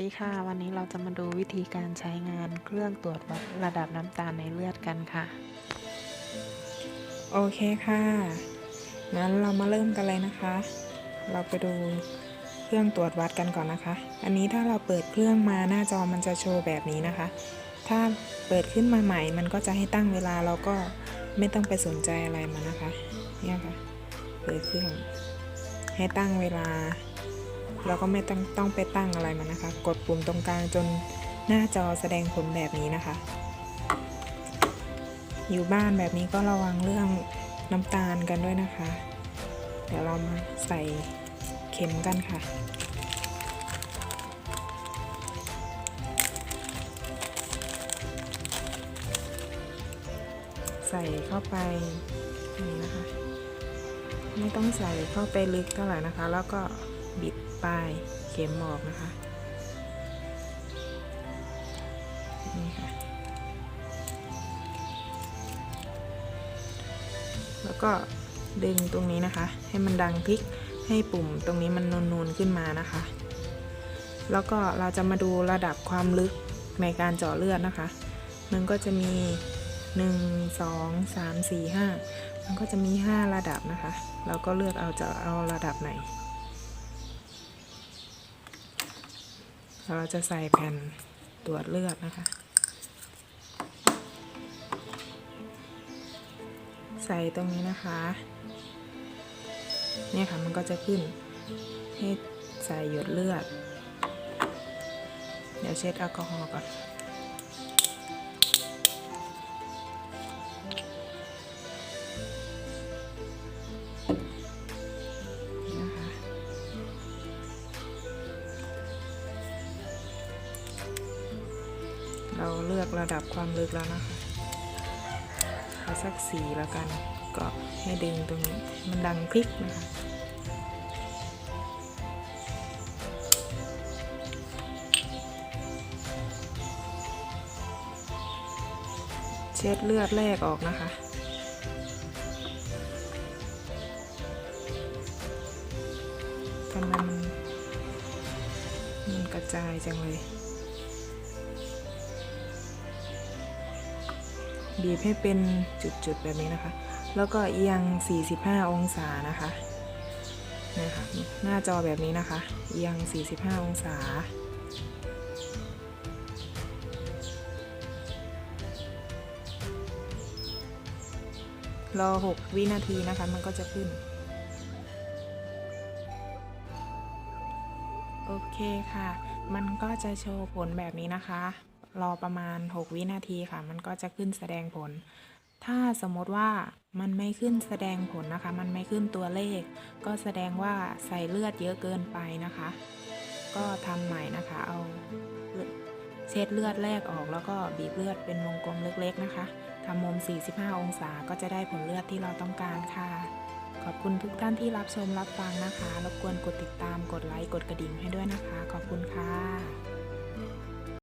ดีค่ะ วันนี้เราจะมาดูวิธีการใช้งานเครื่องตรวจวัดระดับน้ำตาลในเลือดกันค่ะ โอเคค่ะ งั้นเรามาเริ่มกันเลยนะคะ เราไปดูเครื่องตรวจวัดกันก่อนนะคะ อันนี้ถ้าเราเปิดเครื่องมาหน้าจอมันจะโชว์แบบนี้นะคะ ถ้าเปิดขึ้นมาใหม่มันก็จะให้ตั้งเวลาเราก็ไม่ต้องไปสนใจอะไรมันนะคะ เนี่ยค่ะ เปิดเครื่องให้ตั้งเวลา เราก็ไม่ต้องต้องไปตั้งอะไรมันนะคะ กดปุ่มตรงกลางจนหน้าจอแสดงผลแบบนี้นะคะ อยู่บ้านแบบนี้ก็ระวังเรื่องน้ำตาลกันด้วยนะคะ เดี๋ยวเรามาใส่เข็มกันค่ะใส่เข้าไปนี่นะคะ ไม่ต้องใส่เข้าไปลึกเท่าไหร่นะคะ แล้วก็ บิดปลายเข็มออกนะคะ นี่ค่ะ แล้วก็ดึงตรงนี้นะคะ ให้มันดังพลิกให้ปุ่มตรงนี้มันนูนๆขึ้นมานะคะ แล้วก็เราจะมาดูระดับความลึกในการเจาะเลือดนะคะ มันก็จะมี 1 2 3 4 5 มันก็จะมี 5 ระดับนะคะ เราก็เลือกเอาจะเอาระดับไหน เราจะใส่แผ่นตรวจเลือดนะคะ ใส่ตรงนี้นะคะ เนี่ยค่ะมันก็จะขึ้น ให้ใส่หยดเลือด เดี๋ยวเช็ดแอลกอฮอล์ก่อน เราเลือกระดับความลึกแล้วนะคะเอาสักสีแล้วกัน ก็ให้ดึงตรงนี้ มันดังพลิกนะคะเช็ดเลือดแรกออกนะคะ ทำไมมันมันกระจายจังเลย บีบให้เป็นจุดๆแบบนี้นะคะ แล้วก็เอียง 45 องศานะคะนี่ค่ะหน้าจอแบบนี้นะคะ เอียง 45 องศา รอ 6 วินาทีนะคะ มันก็จะขึ้น โอเคค่ะ มันก็จะโชว์ผลแบบนี้นะคะ รอประมาณ 6 วินาทีค่ะ มันก็จะขึ้นแสดงผล ถ้าสมมติว่ามันไม่ขึ้นแสดงผลนะคะ มันไม่ขึ้นตัวเลข ก็แสดงว่าใส่เลือดเยอะเกินไปนะคะ ก็ทำใหม่นะคะ เอาเช็ดเลือดแรกออกแล้วก็บีบเลือดเป็นวงกลมเล็กๆนะคะทำมุม 45 องศาก็จะได้ผลเลือดที่เราต้องการค่ะ ขอบคุณทุกท่านที่รับชมรับฟังนะคะ รบกวนกดติดตาม กดไลค์ กดกระดิ่งให้ด้วยนะคะ ขอบคุณค่ะ